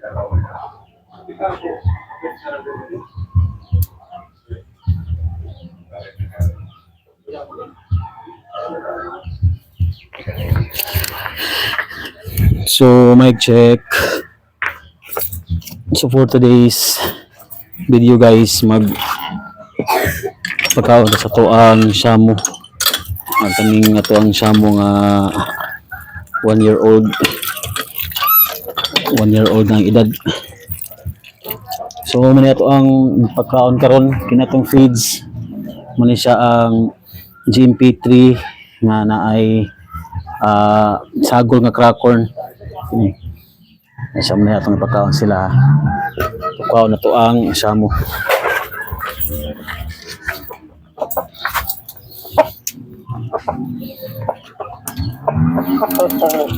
So, mic check. So, for today's video guys, mag pagkaon sa to ang shamu. Ang kaming ato ang shamu nga one year old. One year old ng edad. So, muna ito ang pagkaon karon kinatong feeds. Muna siya ang GMP3 nga naay ah sagol nga cracorn. Ini. Isa mo na itong pagkaon sila. Pagkaon na to ang shamu.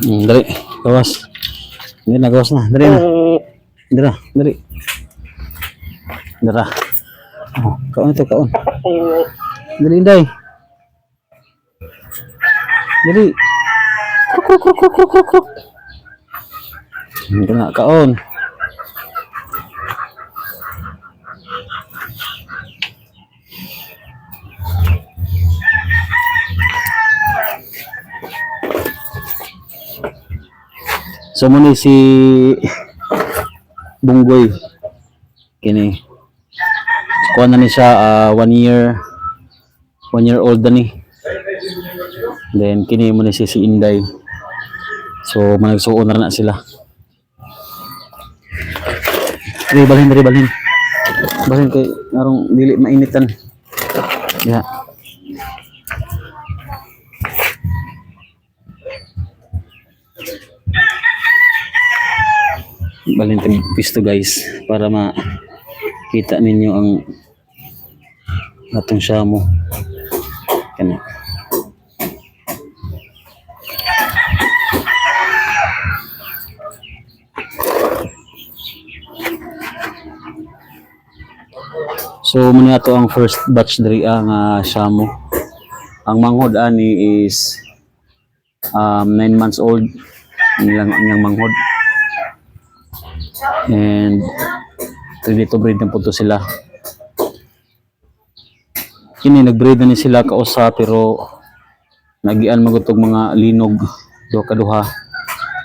Hmm, dali. Gawas. Hindi na, gawas na. Dali na. Dali na, dali. Dara. Oh, kaon ito, kaon. Dali, Inday. Dali. Kruk, kruk, kruk, kruk, kruk, kruk. Hindi na, kaon. So muna si Bunggoy. Kini. Kuha na ni siya ah, one year one year old na ni. Then kini mo ni si si Inday. So managsuon na na sila. Dili balhin, dili balhin. Balhin kay narong dili mainitan. Ya. Balhin tayo pisto guys para makita ninyo ang atong shamu. Kana. So muna to ang first batch diri ang uh, shamu. Ang manghod ani is um 9 months old nilang niyang manghod. And ready to breed na po sila. Kini nag-breed na ni sila kausa pero nagian magutog mga linog duha ka.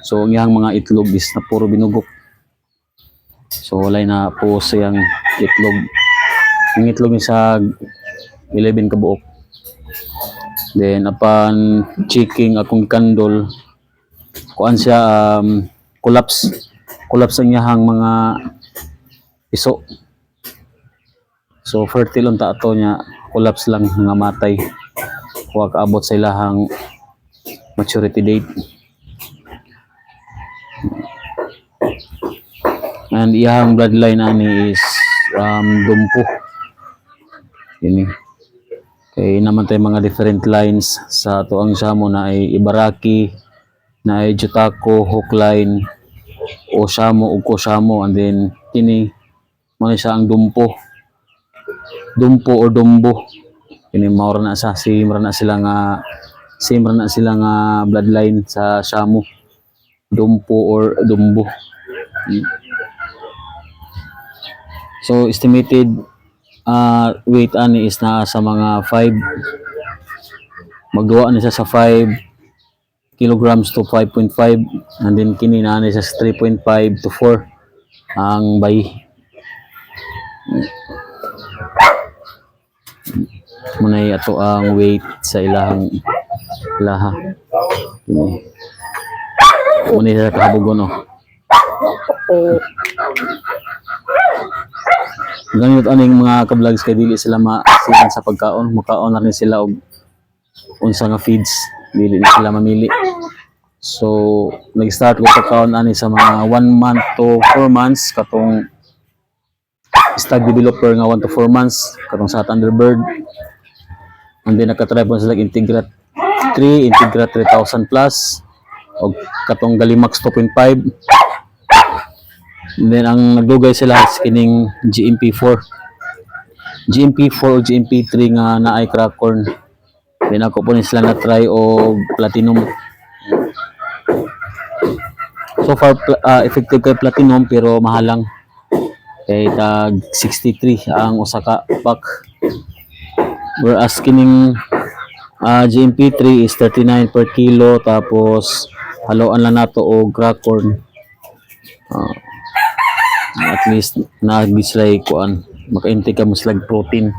So ang mga itlog is na puro binugok. So walay na po siyang itlog. Ang itlog ni sa 11 ka buok. Then upon checking akong kandol kuan siya um, collapse collapse ang iyahang mga piso. So fertile unta ato niya collapse lang nga matay. Kuha kaabot sa ilahang maturity date. And iyahang bloodline ani is um, dumpo. Ini. Kay naman tayo mga different lines sa ato ang samo na ay Ibaraki, na ay Jutako, Hookline, Osamo, ug Kosamo, and then kini mo siya ang dumpo. Dumpo o dumbo. Kini maura na sa same na sila nga same na sila nga bloodline sa Shamu. Dumpo or dumbo. Mm. So estimated uh, weight ani is na sa mga 5 magduwa ni sa 5 kilograms to 5.5 and then kini na sa 3.5 to 4 ang bayi. Munay ato ang weight sa ilahang laha. Kini munay sa kahabugon no ganit aning mga ka-vlogs kay dili sila masilan sa pagkaon. Mukaon na rin sila og unsa nga feeds. Dili na sila mamili so nag-start ko pagkaon ani sa mga 1 month to 4 months katong stag developer nga 1 to 4 months katong sa Thunderbird and then nakatry po sila Integrat 3 Integrat 3000 plus og katong Galimax 2.5 And then ang nagdugay sila is kining GMP4. GMP4 o GMP3 nga naay crack corn. Then ako po ni na try o platinum. So far, ah, effective kay Platinum pero mahalang. Kay tag 63 ang usa ka pack. Whereas kining ah, GMP3 is 39 per kilo tapos haluan lang nato og crack corn. Ah, at least na sila kuan maka-intake ka mo protein.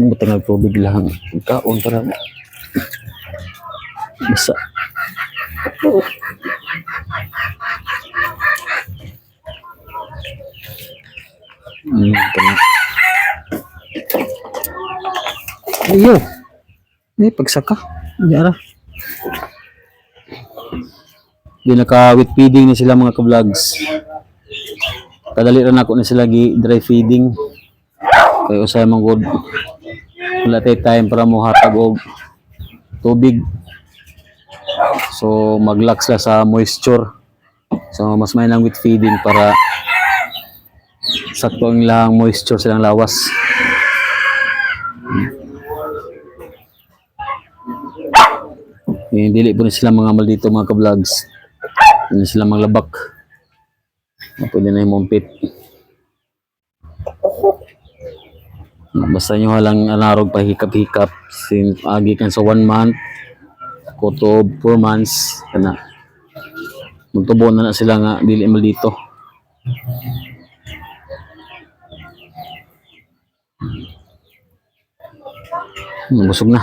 Ang batang tubig lang. Kaon para Basta. Hmm, tama. Ayo. Ni pagsaka. Yara. Di naka with feeding ni sila mga ka-vlogs. Kadali rin ako na sila dry feeding. Kaya usay man good. Wala time para mo hatag og tubig. So mag-lock sila sa moisture. So mas may lang with feeding para sakto ang ilang moisture silang lawas. Eh, dili po sila mga maldito mga ka-vlogs. Hindi sila maglabak. Pwede na yung mumpit. Basta nyo halang anarog pahikap-hikap sin agi kan sa one month kutob four months kana. Magtubo na na sila nga dili mal dito. Hmm, busog na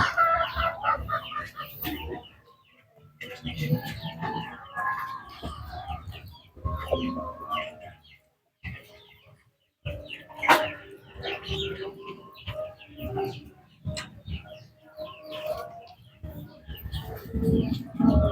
Thank you.